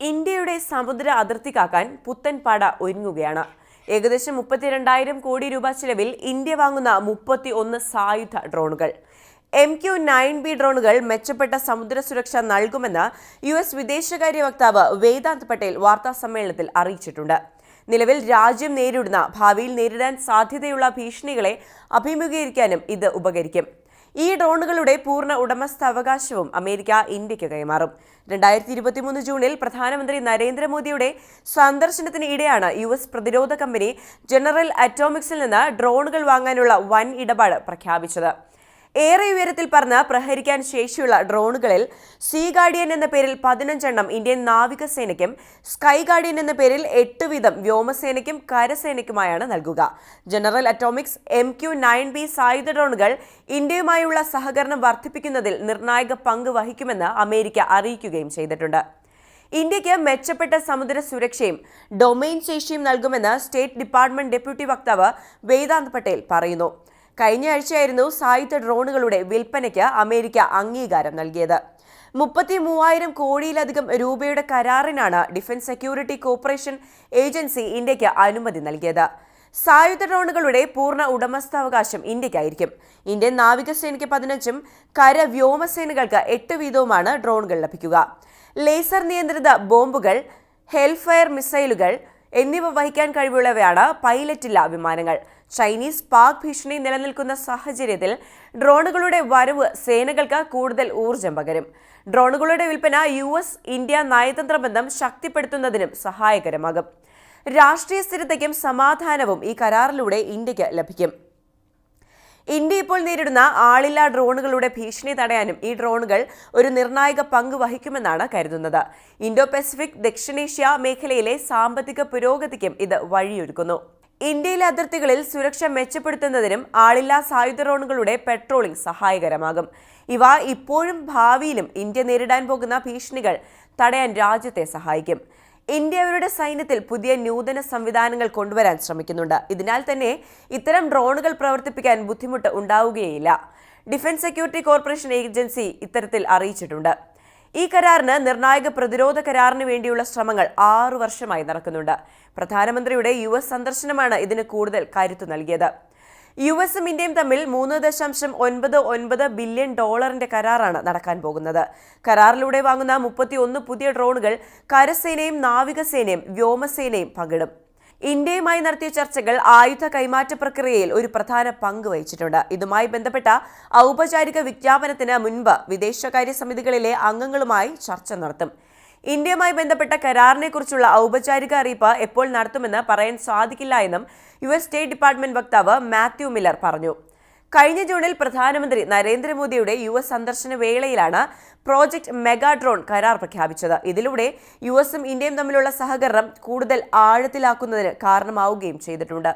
ഇന്ത്യയുടെ സമുദ്ര അതിർത്തി കാക്കാൻ പുത്തൻ പട ഒരുങ്ങുകയാണ്. ഏകദേശം മുപ്പത്തിരണ്ടായിരം കോടി രൂപ ചിലവിൽ ഇന്ത്യ വാങ്ങുന്ന മുപ്പത്തി ഒന്ന് സായുധ ഡ്രോണുകൾ. എം ക്യു നയൻ ബി ഡ്രോണുകൾ മെച്ചപ്പെട്ട സമുദ്ര സുരക്ഷ നൽകുമെന്ന് യു എസ് വിദേശകാര്യ വക്താവ് വേദാന്ത് പട്ടേൽ വാർത്താ സമ്മേളനത്തിൽ അറിയിച്ചിട്ടുണ്ട്. നിലവിൽ രാജ്യം നേരിടുന്ന ഭാവിയിൽ നേരിടാൻ സാധ്യതയുള്ള ഭീഷണികളെ അഭിമുഖീകരിക്കാനും ഇത് ഉപകരിക്കും. ഈ ഡ്രോണുകളുടെ പൂർണ ഉടമസ്ഥാവകാശവും അമേരിക്ക ഇന്ത്യയ്ക്ക് കൈമാറും. രണ്ടായിരത്തി ഇരുപത്തിമൂന്ന് ജൂണിൽ പ്രധാനമന്ത്രി നരേന്ദ്രമോദിയുടെ സന്ദർശനത്തിന് ഇടെയാണ് യു എസ് പ്രതിരോധ കമ്പനി ജനറൽ അറ്റോമിക്സിൽ നിന്ന് ഡ്രോണുകൾ വാങ്ങാനുള്ള വൻ ഇടപാട് പ്രഖ്യാപിച്ചത്. ഏറെ ഉയരത്തിൽ പറന്ന് പ്രഹരിക്കാൻ ശേഷിയുള്ള ഡ്രോണുകളിൽ സീ ഗാർഡിയൻ എന്ന പേരിൽ പതിനഞ്ചെണ്ണം ഇന്ത്യൻ നാവികസേനയ്ക്കും സ്കൈ ഗാർഡിയൻ എന്ന പേരിൽ എട്ട് വീതം വ്യോമസേനയ്ക്കും കരസേനയ്ക്കുമായാണ് നൽകുക. General atomics M Q nine B സായുധ ഡ്രോണുകൾ ഇന്ത്യയുമായുള്ള സഹകരണം വർദ്ധിപ്പിക്കുന്നതിൽ നിർണായക പങ്ക് വഹിക്കുമെന്ന് അമേരിക്ക അറിയിക്കുകയും ചെയ്തിട്ടുണ്ട്. ഇന്ത്യയ്ക്ക് മെച്ചപ്പെട്ട സമുദ്ര സുരക്ഷയും ഡൊമെയിൻ ശേഷിയും നൽകുമെന്ന് സ്റ്റേറ്റ് ഡിപ്പാർട്ട്മെന്റ് ഡെപ്യൂട്ടി വക്താവ് വേദാന്ത് പട്ടേൽ പറയുന്നു. കഴിഞ്ഞ ആഴ്ചയായിരുന്നു സായുധ ഡ്രോണുകളുടെ വിൽപ്പനയ്ക്ക് അമേരിക്ക അംഗീകാരം നൽകിയത്. മുപ്പത്തി മൂവായിരം കോടിയിലധികം രൂപയുടെ കരാറിനാണ് ഡിഫൻസ് സെക്യൂരിറ്റി കോർപ്പറേഷൻ ഏജൻസി ഇന്ത്യയ്ക്ക് അനുമതി നൽകിയത്. സായുധ ഡ്രോണുകളുടെ പൂർണ ഉടമസ്ഥാവകാശം ഇന്ത്യക്കായിരിക്കും ഇന്ത്യൻ നാവികസേനയ്ക്ക് പതിനഞ്ചും കര വ്യോമസേനകൾക്ക് എട്ട് വീതവുമാണ് ഡ്രോണുകൾ ലഭിക്കുക. ലേസർ നിയന്ത്രിത ബോംബുകൾ ഹെൽഫയർ മിസൈലുകൾ എന്നിവ വഹിക്കാൻ കഴിവുള്ളവയാണ് പൈലറ്റില്ല വിമാനങ്ങൾ. ചൈനീസ് പാക് ഭീഷണി നിലനിൽക്കുന്ന സാഹചര്യത്തിൽ ഡ്രോണുകളുടെ വരവ് സേനകൾക്ക് കൂടുതൽ ഊർജം പകരും. ഡ്രോണുകളുടെ വിൽപ്പന യു എസ് ഇന്ത്യ നയതന്ത്ര ബന്ധം ശക്തിപ്പെടുത്തുന്നതിനും സഹായകരമാകും. രാഷ്ട്രീയ സ്ഥിരതയ്ക്കും സമാധാനവും ഈ കരാറിലൂടെ ഇന്ത്യയ്ക്ക് ലഭിക്കും. ഇന്ത്യ ഇപ്പോൾ നേരിടുന്ന ആളില്ലാ ഡ്രോണുകളുടെ ഭീഷണി തടയാനും ഈ ഡ്രോണുകൾ ഒരു നിർണായക പങ്ക് വഹിക്കുമെന്നാണ് കരുതുന്നത്. ഇൻഡോ പസഫിക് ദക്ഷിണേഷ്യ മേഖലയിലെ സാമ്പത്തിക പുരോഗതിക്കും ഇത് വഴിയൊരുക്കുന്നു. ഇന്ത്യയിലെ അതിർത്തികളിൽ സുരക്ഷ മെച്ചപ്പെടുത്തുന്നതിനും ആളില്ലാ സായുധ ഡ്രോണുകളുടെ പെട്രോളിംഗ് സഹായകരമാകും. ഇവ ഇപ്പോഴും ഭാവിയിലും ഇന്ത്യ നേരിടാൻ പോകുന്ന ഭീഷണികൾ തടയാൻ രാജ്യത്തെ സഹായിക്കും. ഇന്ത്യ അവരുടെ സൈന്യത്തിൽ പുതിയ നൂതന സംവിധാനങ്ങൾ കൊണ്ടുവരാൻ ശ്രമിക്കുന്നുണ്ട്. ഇതിനാൽ തന്നെ ഇത്തരം ഡ്രോണുകൾ പ്രവർത്തിപ്പിക്കാൻ ബുദ്ധിമുട്ട് ഉണ്ടാവുകയില്ല. ഡിഫൻസ് സെക്യൂരിറ്റി കോർപ്പറേഷൻ ഏജൻസി ഇത്തരത്തിൽ അറിയിച്ചിട്ടുണ്ട്. ഈ കരാറിന് നിർണായക പ്രതിരോധ കരാറിന് വേണ്ടിയുള്ള ശ്രമങ്ങൾ ആറു വർഷമായി നടക്കുന്നുണ്ട്. പ്രധാനമന്ത്രിയുടെ യു എസ് സന്ദർശനമാണ് ഇതിന് കൂടുതൽ കരുത്തു നൽകിയത്. യു എസും ഇന്ത്യയും തമ്മിൽ മൂന്ന് ദശാംശം ഒൻപത് ഒൻപത് ബില്യൺ ഡോളറിന്റെ കരാറാണ് നടക്കാൻ പോകുന്നത്. കരാറിലൂടെ വാങ്ങുന്ന മുപ്പത്തി ഒന്ന് പുതിയ ഡ്രോണുകൾ കരസേനയും നാവികസേനയും വ്യോമസേനയും പങ്കിടും. ഇന്ത്യയുമായി നടത്തിയ ചർച്ചകൾ ആയുധ കൈമാറ്റ പ്രക്രിയയിൽ ഒരു പ്രധാന പങ്ക് വഹിച്ചിട്ടുണ്ട്. ഇതുമായി ബന്ധപ്പെട്ട ഔപചാരിക വിജ്ഞാപനത്തിന് മുൻപ് വിദേശകാര്യ സമിതികളിലെ അംഗങ്ങളുമായി ചർച്ച നടത്തും. ഇന്ത്യയുമായി ബന്ധപ്പെട്ട കരാറിനെക്കുറിച്ചുള്ള ഔപചാരിക അറിയിപ്പ് എപ്പോൾ നടത്തുമെന്ന് പറയാൻ സാധിക്കില്ല എന്നും യു എസ് സ്റ്റേറ്റ് ഡിപ്പാർട്ട്മെന്റ് വക്താവ് മാത്യു മില്ലർ പറഞ്ഞു. കഴിഞ്ഞ ജൂണിൽ പ്രധാനമന്ത്രി നരേന്ദ്രമോദിയുടെ യു എസ് സന്ദർശന വേളയിലാണ് പ്രോജക്ട് മെഗാഡ്രോൺ കരാർ പ്രഖ്യാപിച്ചത്. ഇതിലൂടെ യു എസും ഇന്ത്യയും തമ്മിലുള്ള സഹകരണം കൂടുതൽ ആഴത്തിലാക്കുന്നതിന് കാരണമാവുകയും ചെയ്തിട്ടുണ്ട്.